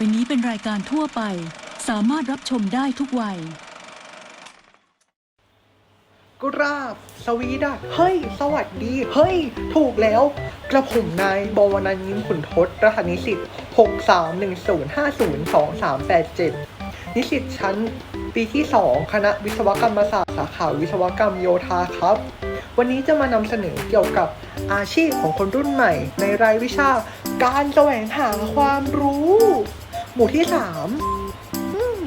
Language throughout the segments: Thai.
่อไปนี้เป็นรายการทั่วไป สามารถรับชมได้ทุกวัย กราบ สวีดัสเฮ้ย สวัสดี เฮ้ย ถูกแล้ว กระผมนายบวรนันท์ยิ้มขุนทศรหัสนิสิต6310502387นิสิตชั้นปีที่ 2 คณะวิศวกรรมศาสตร์สาขาวิศวกรรมโยธาครับ วันนี้จะมานำเสนอเกี่ยวกับอาชีพของคนรุ่นใหม่ ในรายวิชาการแสวงหาความรู้ มู่ที่3อืม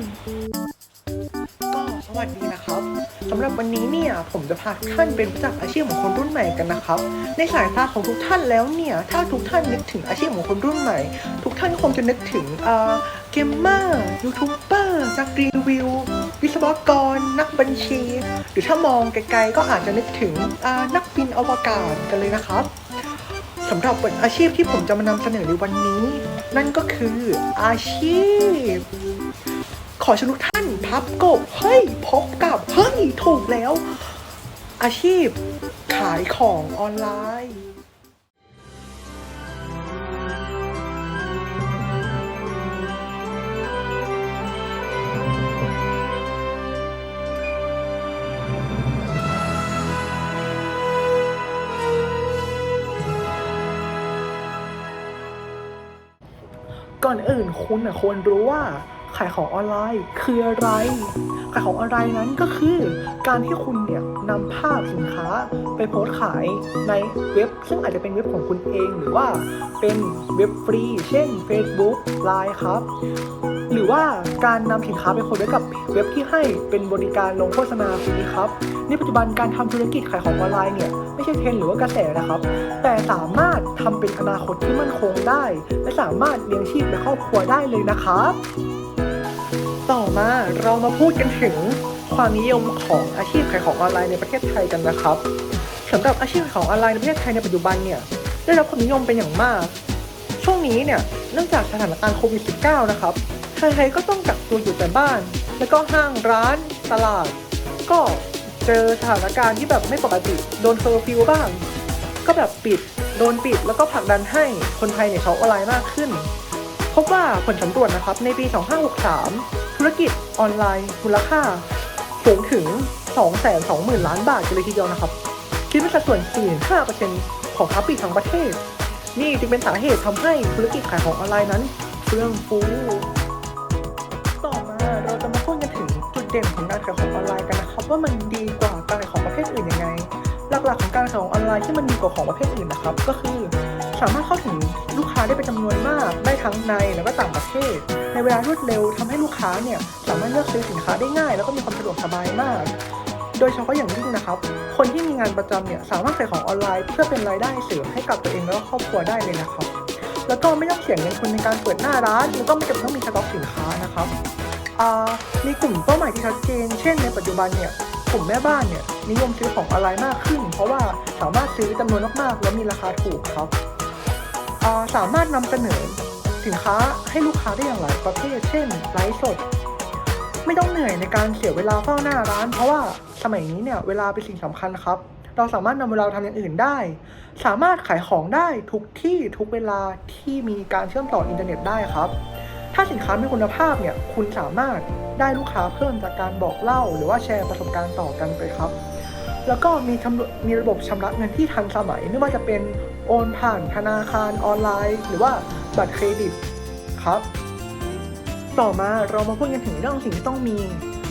ก็สวัสดีนะครับสำหรับวันนี้เนี่ยผมจะพาทุกท่านเป็นรู้จักอาชีพของคนรุ่นใหม่กันนะครับ ในสายตาของทุกท่านแล้วเนี่ยถ้าทุกท่านนึกถึงอาชีพของคนรุ่นใหม่ ทุกท่านคงจะนึกถึงเอ่อเกมเมอร์ยูทูบเบอร์นักรีวิววิศวกร นักบัญชี หรือถ้ามองไกลๆก็อาจจะนึกถึงอ่านักบินอวกาศกันเลยนะครับสำหรับอาชีพที่ผมจะมานำเสนอในวันนี้ นั่นก็คืออาชีพ ขอชนุกท่านพับกบ เฮ้ย พบกับ เฮ้ย ถูกแล้ว อาชีพขายของออนไลน์ ก่อนอื่นคุณนะควรรู้ว่าขายของออนไลน์คืออะไร ขายของออนไลน์นั้นก็คือ การที่คุณเนี่ยนำภาพสินค้าไปโพสขายในเว็บ ซึ่งอาจจะเป็นเว็บของคุณเองหรือว่าเป็นเว็บฟรี เช่น Facebook Line ครับ หรือว่าการนำสินค้าไปโพสต์ไว้กับเว็บที่ให้เป็นบริการลงโฆษณาฟรีครับในปัจจุบันการทำธุรกิจขายของออนไลน์เนี่ยไม่ใช่เทรนหรือว่ากระแสนะครับ แต่สามารถทำเป็นอนาคตที่มั่นคงได้ และสามารถเลี้ยงชีพและครอบครัวได้เลยนะครับ ต่อมาเรามาพูดกันถึงความนิยมของอาชีพขายของออนไลน์ในประเทศไทยกันนะครับสำหรับอาชีพขายของออนไลน์ในประเทศไทยในปัจจุบันเนี่ยได้รับความนิยมเป็นอย่างมาก ช่วงนี้เนี่ยเนื่องจากสถานการณ์โควิด -19 นะครับ ครๆก็ต้องกักตัวอยู่แต่บ้าน แล้วก็ห้างร้านตลาด ก็เจอสถานการณ์ที่แบบไม่ปกติ โดนเคอร์ฟิวบ้าง ก็แบบปิด โดนปิดแล้วก็ผลักดันให้คนไทยเนี่ยใช้ออนไลน์มากขึ้น พบว่าผลสำรวจนะครับในปี 2563 ธุรกิจออนไลน์มูลค่าสูงถึง 220,000 ล้านบาทกันเลยทีเดียวนะครับ คิดเป็นสัดส่วน 4-5%ของค้าปลีกทั้งประเทศ นี่จึงเป็นสาเหตุทำให้ธุรกิจขายของออนไลน์นั้นเฟื่องฟู เด่นของการขายของออนไลน์กันนะครับว่ามันดีกว่าการขายของประเภทอื่นยังไง หลักๆของการขายของออนไลน์ที่มันดีกว่าของประเภทอื่นนะครับ ก็คือสามารถเข้าถึงลูกค้าได้เป็นจำนวนมาก ได้ทั้งในแล้วก็ต่างประเทศ ในเวลารวดเร็วทำให้ลูกค้าเนี่ยสามารถเลือกซื้อสินค้าได้ง่าย แล้วก็มีความสะดวกสบายมาก โดยเฉพาะอย่างยิ่งนะครับ คนที่มีงานประจำเนี่ยสามารถขายของออนไลน์ เพื่อเป็นรายได้เสริมให้กับตัวเองแล้วก็ครอบครัวได้เลยนะครับ แล้วก็ไม่ต้องเสี่ยงเงินทุนในการเปิดหน้าร้านแล้วก็ไม่จำเป็นต้องมีสต็อกสินค้านะครับ มีกลุ่มเป้าหมายที่ชัดเจน เช่นในปัจจุบันเนี่ยกลุ่มแม่บ้านเนี่ยนิยมซื้อของออนไลน์มากขึ้น เพราะว่าสามารถซื้อจำนวนมากๆ แล้วมีราคาถูกครับสามารถนำเสนอสินค้าให้ลูกค้าได้อย่างหลายประเภท เช่นไลฟ์สด ไม่ต้องเหนื่อยในการเสียเวลาเฝ้าหน้าร้าน เพราะว่าสมัยนี้เนี่ยเวลาเป็นสิ่งสำคัญครับ เราสามารถนำเวลาทำอย่างอื่นได้ สามารถขายของได้ทุกที่ทุกเวลาที่มีการเชื่อมต่ออินเทอร์เน็ตได้ครับ ถ้าสินค้ามีคุณภาพเนี่ย คุณสามารถได้ลูกค้าเพิ่มจากการบอกเล่า หรือว่าแชร์ประสบการณ์ต่อกันไปครับ แล้วก็มีทำมีระบบชำระเงินที่ทันสมัย ไม่ว่าจะเป็นโอนผ่านธนาคารออนไลน์ หรือว่าบัตรเครดิตครับ ต่อมาเรามาพูดกันถึงเรื่องสิ่งที่ต้องมี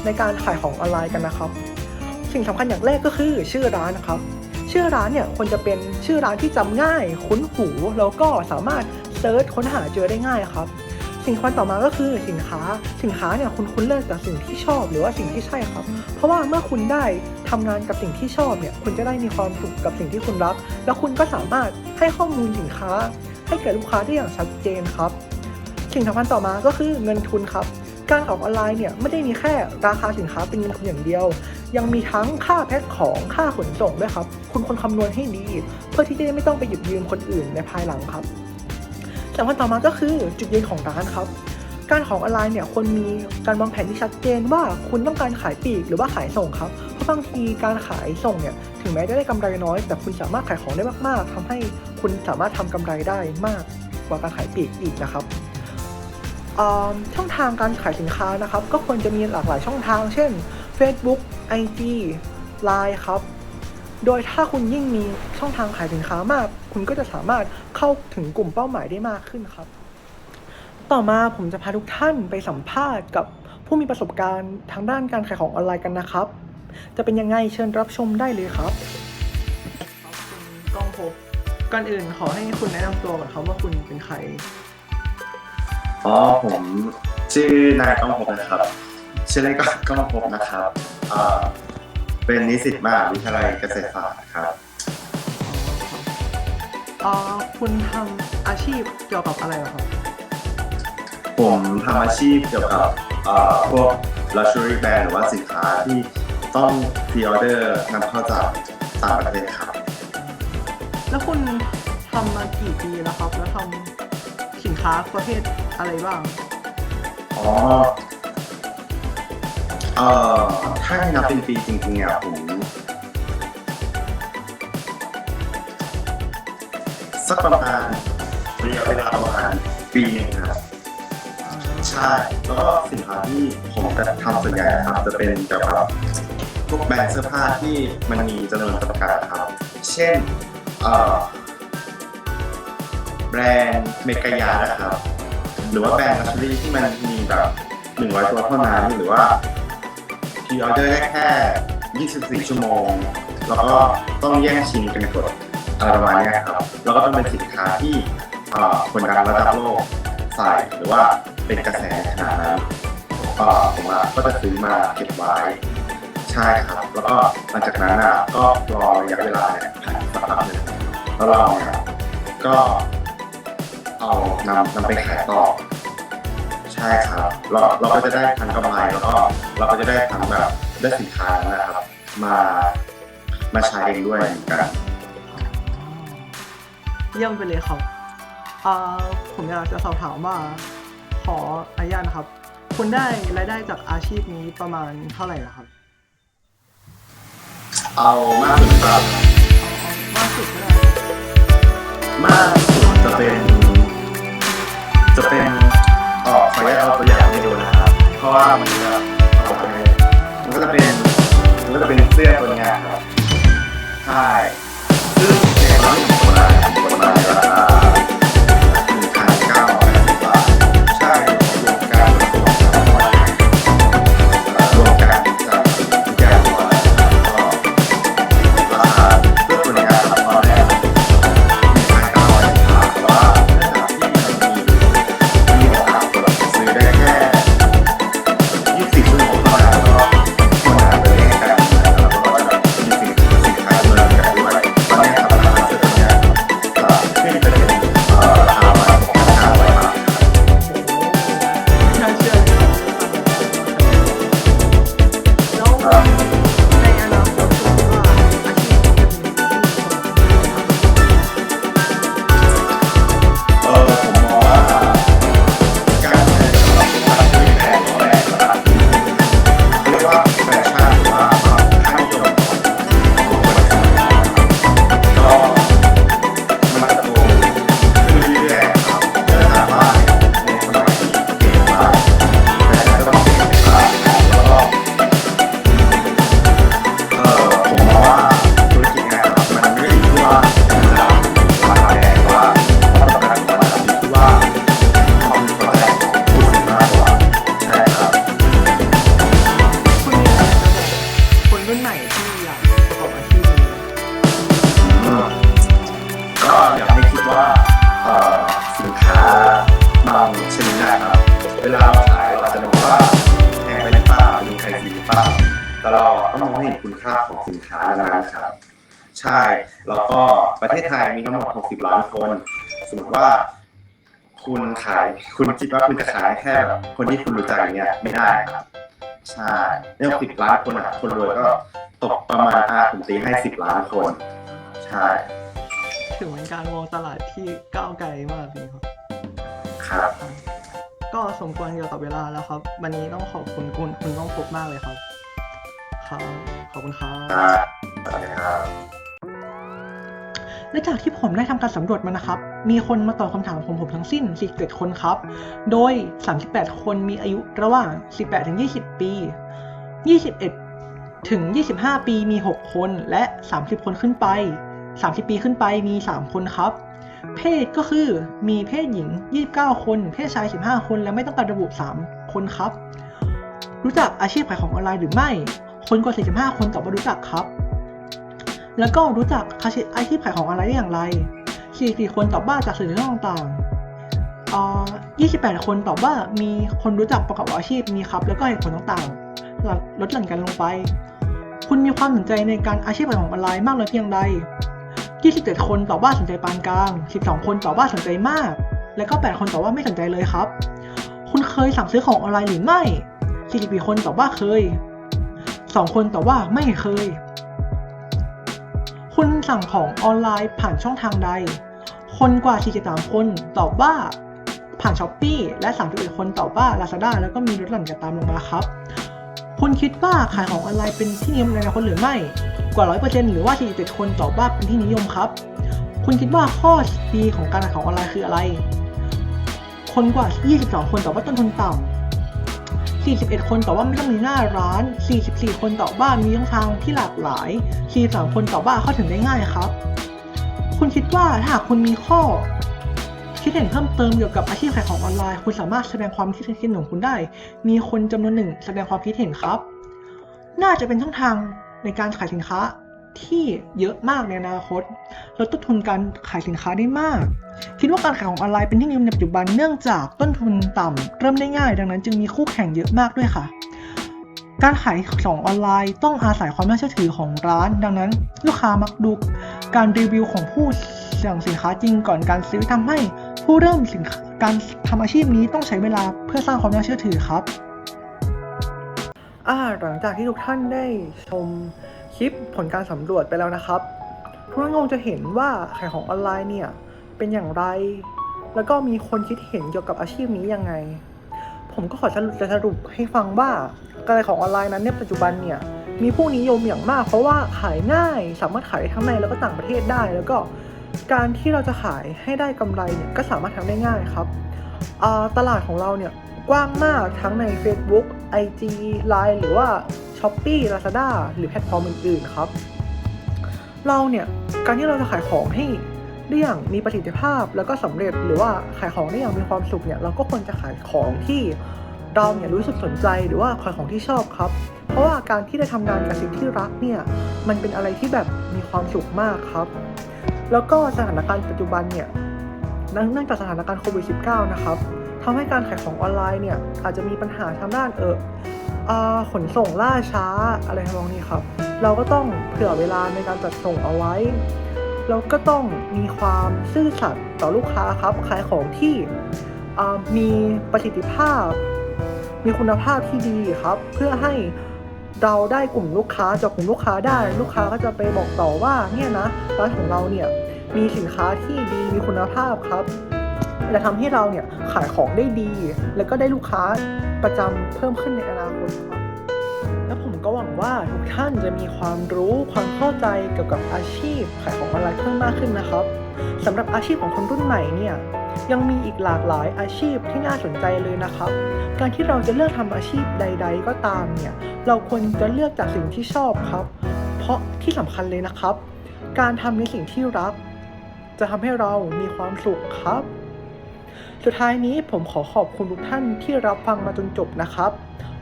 ในการขายของออนไลน์กันนะครับ สิ่งสำคัญอย่างแรกก็คือชื่อร้านนะครับ ชื่อร้านเนี่ยควรจะเป็นชื่อร้านที่จำง่าย คุ้นหูแล้วก็สามารถเซิร์ชค้นหาเจอได้ง่ายครับ สิ่งคัญต่อมาก็คือสินค้า สินค้าเนี่ยคุณคุณเลือกจากสิ่งที่ชอบหรือว่าสิ่งที่ใช่ครับ เพราะว่าเมื่อคุณได้ทำงานกับสิ่งที่ชอบเนี่ยคุณจะได้มีความสุขกับสิ่งที่คุณรัก แล้วคุณก็สามารถให้ข้อมูลสินค้า ให้แก่ลูกค้าได้อย่างชัดเจนครับสิ่งสำคัญต่อมาก็คือเงินทุนครับการขายออนไลน์เนี่ยไม่ได้มีแค่ราคาสินค้าเป็นเงินทุนอย่างเดียว ยังมีทั้งค่าแพ็คของค่าขนส่งด้วยครับ คุณควรคำนวณให้ดี เพื่อที่จะได้ไม่ต้องไปหยิบยืมคนอื่นในภายหลังครับ สำคัญต่อมาก็คือจุดยืนของร้านครับ การของออนไลน์เนี่ยควรมีการวางแผนที่ชัดเจนว่าคุณต้องการขายปลีกหรือว่าขายส่งครับ เพราะบางทีการขายส่งเนี่ยถึงแม้จะได้กำไรน้อย แต่คุณสามารถขายของได้มากๆทำให้คุณสามารถทำกำไรได้มากกว่าการขายปลีกอีกนะครับช่องทางการขายสินค้านะครับ ก็ควรจะมีหลากหลายช่องทาง เช่น Facebook IG Line ครับ โดยถ้าคุณยิ่งมีช่องทางขายสินค้ามาก คุณก็จะสามารถเข้าถึงกลุ่มเป้าหมายได้มากขึ้นครับ ต่อมาผมจะพาทุกท่านไปสัมภาษณ์กับผู้มีประสบการณ์ทางด้านการขายของออนไลน์กันนะครับ จะเป็นยังไงเชิญรับชมได้เลยครับครับคุณก้องภพก่อนอื่นขอให้คุณแนะนำตัวก่อนครับว่าคุณเป็นใคร อ๋อผมชื่อนายก้องภพนะครับ ชื่อเล่นก็ก้องภพนะครับอ่า เป็นนิสิตมหาวิทยาลัยเกษตรศาสตร์ครับเอ่อคุณทำอาชีพเกี่ยวกับอะไรเหรอครับ ผมทำอาชีพเกี่ยวกับอ่าพวก luxury brand หรือว่าสินค้าที่ต้องพ r ออเดอร์นำเข้าจากต่างประเทศครับ แล้วคุณทำมากี่ปีแล้วครับ แล้วทำสินค้าประเภทอะไรบ้าง อ๋อ เอ่อถ้าให้นับเป็นปีจริงๆเนี่ยผมสักประมาณระยะเวลาประมาณปีหนึงครับ ใช่ แล้วก็สินค้าที่ผมจะทำส่วนใหญ่ครับจะเป็นเกี่ยวกับพวกแบรนด์เสื้อผ้าที่มันมีจำนวนจำกัดครับ เช่นเอ่อแบรนด์เมกายานะครับ หรือว่าแบรนด์ลักชัวรี่ที่มันมีแบบ100ตัวเท่านั้นหรือว่า พรีออเดอร์ได้แค่ 24 ชั่วโมง แล้วก็ต้องแย่งชิงกันกดอะไรประมาณเนี้ยครับ แล้วก็ต้องเป็นสินค้าที่คนดังระดับโลกใส่หรือว่าเป็นกระแสขนาดนั้นเอ่อผมก็จะซื้อมาเก็บไว้ใช่ครับ แล้วก็หลังจากนั้นอะก็รอระยะเวลาเนี่ยผ่านสักพักหนึ่งแล้วเราเนี่ยก็เอานำนำไปขายต่อ ช่ครับเราเราก็จะได้ทั้งกำไรแล้วก็เราก็จะได้ทั้งแบบได้สินค้านะครับ มามาใช้เองด้วยเหมือนกันเยี่ยมไปเลยครับเอ่อผมอยากจะสอบถามว่า ขออนุญาตนะครับ คุณได้รายได้จากอาชีพนี้ประมาณเท่าไหร่นะครับ เอามากสุดครับ มากสุดก็ได้ มากสุดจะเป็น ออขออนุญาตเอาตัวอย่างให้ดูนะครับ เพราะว่ามันจะเอาไปมันก็จะเป็นมันก็จะเป็นเสื้อตัวนี้ครับใช่ เวลาเราขายเราอาจจะมองว่าแพงไปหรือเปล่ามีใครซื้อหรือเปล่าแต่เราต้องมองให้เห็นคุณค่าของสินค้านั้นๆครับ ใช่ แล้วก็ประเทศไทยมีทั้งหมด 60 ล้านคน สมมติว่า คุณขาย คุณคิดว่าคุณจะขายแค่แบบคนที่คุณรู้จักอย่างเงี้ยไม่ได้ครับ ใช่ใน60ล้านคนอะ คนรวยก็ตกประมาณอาผมตีให้10ล้านคน ใช่ ถือเป็นการมองตลาดที่ก้าวไกลมากเลยครับ ครับ ก็สมควรเกี่ยวกับเวลาแล้วครับ วันนี้ต้องขอบคุณคุณคุณต้องพบมากเลยครับ ครับ ขอบคุณครับครับสวัสดีครับและจากที่ผมได้ทำการสำรวจมานะครับ มีคนมาตอบคำถามของผมทั้งสิ้น 47 คนครับ โดย 38 คนมีอายุระหว่าง 18 ถึง 20 ปี 21 ถึง 25 ปีมี 6 คน และ 30 คนขึ้นไป 30 ปีขึ้นไปมี 3 คนครับ เพศก็คือมีเพศหญิง 29 คน เพศชาย 15 คน และไม่ต้องการระบุ 3 คนครับ รู้จักอาชีพขายของออนไลน์หรือไม่ คนกว่า 45 คนตอบว่ารู้จักครับ แล้วก็รู้จักอาชีพขายของออนไลน์ได้อย่างไร 44 คนตอบว่าจากสื่อช่องต่างๆ28 คนตอบว่ามีคนรู้จักประกอบอาชีพมีครับ แล้วก็เหตุผลต่างๆลดหลั่นกันลงไป คุณมีความสนใจในการอาชีพขายของออนไลน์มากน้อยเพียงใด 27 คนตอบว่าสนใจปานกลาง 12 คนตอบว่าสนใจมาก และก็ 8 คนตอบว่าไม่สนใจเลยครับ คุณเคยสั่งซื้อของออนไลน์หรือไม่ 44 คนตอบว่าเคย 2 คนตอบว่าไม่เคย คุณสั่งของออนไลน์ผ่านช่องทางใด คนกว่า 43 คนตอบว่าผ่านช้อปปีและ 31 คนตอบว่า Lazada แล้วก็มีลดหลั่นกันตามลงมาครับ คุณคิดว่าขายของออนไลน์เป็นที่นิยมในอนาคตหรือไม่ กว่า 100%หรือว่า 47 คนตอบว่าเป็นที่นิยมครับ คุณคิดว่าข้อดีของการขายของออนไลน์คืออะไร คนกว่า 22 คนตอบว่าต้นทุนต่ำ 41 คนตอบว่าไม่ต้องมีหน้าร้าน 44 คนตอบว่ามีช่องทางที่หลากหลาย 43 คนตอบว่าเข้าถึงได้ง่ายครับ คุณคิดว่าถ้าหากคุณมีข้อคิดเห็นเพิ่มเติมเกี่ยวกับอาชีพขายของออนไลน์ คุณสามารถแสดงความคิดเห็นของคุณได้ มีคนจำนวนหนึ่งแสดงความคิดเห็นครับ น่าจะเป็นช่องทาง ในการขายสินค้าที่เยอะมากในอนาคตลดต้นทุนการขายสินค้าได้มาก คิดว่าการขายของออนไลน์เป็นที่นิยมในปัจจุบันเนื่องจากต้นทุนต่ำเริ่มได้ง่าย ดังนั้นจึงมีคู่แข่งเยอะมากด้วยค่ะ การขายของออนไลน์ต้องอาศัยความน่าเชื่อถือของร้าน ดังนั้น ลูกค้ามักดูการรีวิวของผู้สั่งสินค้าจริงก่อนการซื้อทำให้ ผู้เริ่มสินค้าการทำอาชีพนี้ต้องใช้เวลาเพื่อสร้างความน่าเชื่อถือครับ อ่าหลังจากที่ทุกท่านได้ชมคลิปผลการสำรวจไปแล้วนะครับ ทุกท่านคงจะเห็นว่าขายของออนไลน์เนี่ยเป็นอย่างไร แล้วก็มีคนคิดเห็นเกี่ยวกับอาชีพนี้ยังไง ผมก็ขอสรุปจะสรุปให้ฟังว่าการขายของออนไลน์นั้นเนี่ยปัจจุบันเนี่ยมีผู้นิยมอย่างมาก เพราะว่าขายง่ายสามารถขายทั้งในแล้วก็ต่างประเทศได้ แล้วก็การที่เราจะขายให้ได้กำไรเนี่ยก็สามารถทำได้ง่ายครับตลาดของเราเนี่ยกว้างมากทั้งใน Facebook IG Line หรือว่า Shopee Lazada หรือแพลตฟอร์มอื่นๆครับ เราเนี่ยการที่เราจะขายของให้ได้อย่างมีประสิทธิภาพแล้วก็สำเร็จหรือว่าขายของได้อย่างมีความสุขเนี่ยเราก็ควรจะขายของที่เราเนี่ยรู้สึกสนใจหรือว่าขายของที่ชอบครับ เพราะว่าการที่ได้ทำงานกับสิ่งที่รักเนี่ยมันเป็นอะไรที่แบบมีความสุขมากครับ แล้วก็สถานการณ์ปัจจุบันเนี่ยเนื่องจากสถานการณ์โควิด -19 นะครับ ทำให้การขายของออนไลน์เนี่ยอาจจะมีปัญหาทางด้านเออขนส่งล่าช้าอะไรทำนองนี้ครับ เราก็ต้องเผื่อเวลาในการจัดส่งเอาไว้ เราก็ต้องมีความซื่อสัตย์ต่อลูกค้าครับขายของที่มีประสิทธิภาพ มีคุณภาพที่ดีครับ เพื่อให้เราได้กลุ่มลูกค้าจากกลุ่มลูกค้าได้ ลูกค้าก็จะไปบอกต่อว่าเนี่ยนะร้านของเราเนี่ยมีสินค้าที่ดีมีคุณภาพครับ จะทำให้เราเนี่ยขายของได้ดี แล้วก็ได้ลูกค้าประจำเพิ่มขึ้นในอนาคตครับและผมก็หวังว่าทุกท่านจะมีความรู้ความเข้าใจเกี่ยวกับอาชีพ ขายของออนไลน์เพิ่มมากขึ้นนะครับสำหรับอาชีพของคนรุ่นใหม่เนี่ยยังมีอีกหลากหลายอาชีพที่น่าสนใจเลยนะครับ การที่เราจะเลือกทำอาชีพใด ๆ ก็ตามเนี่ยเราควรจะเลือกจากสิ่งที่ชอบครับ เพราะที่สำคัญเลยนะครับ การทำในสิ่งที่รัก จะทำให้เรามีความสุขครับ สุดท้ายนี้ผมขอขอบคุณทุกท่านที่รับฟังมาจนจบนะครับ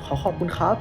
ขอขอบคุณครับ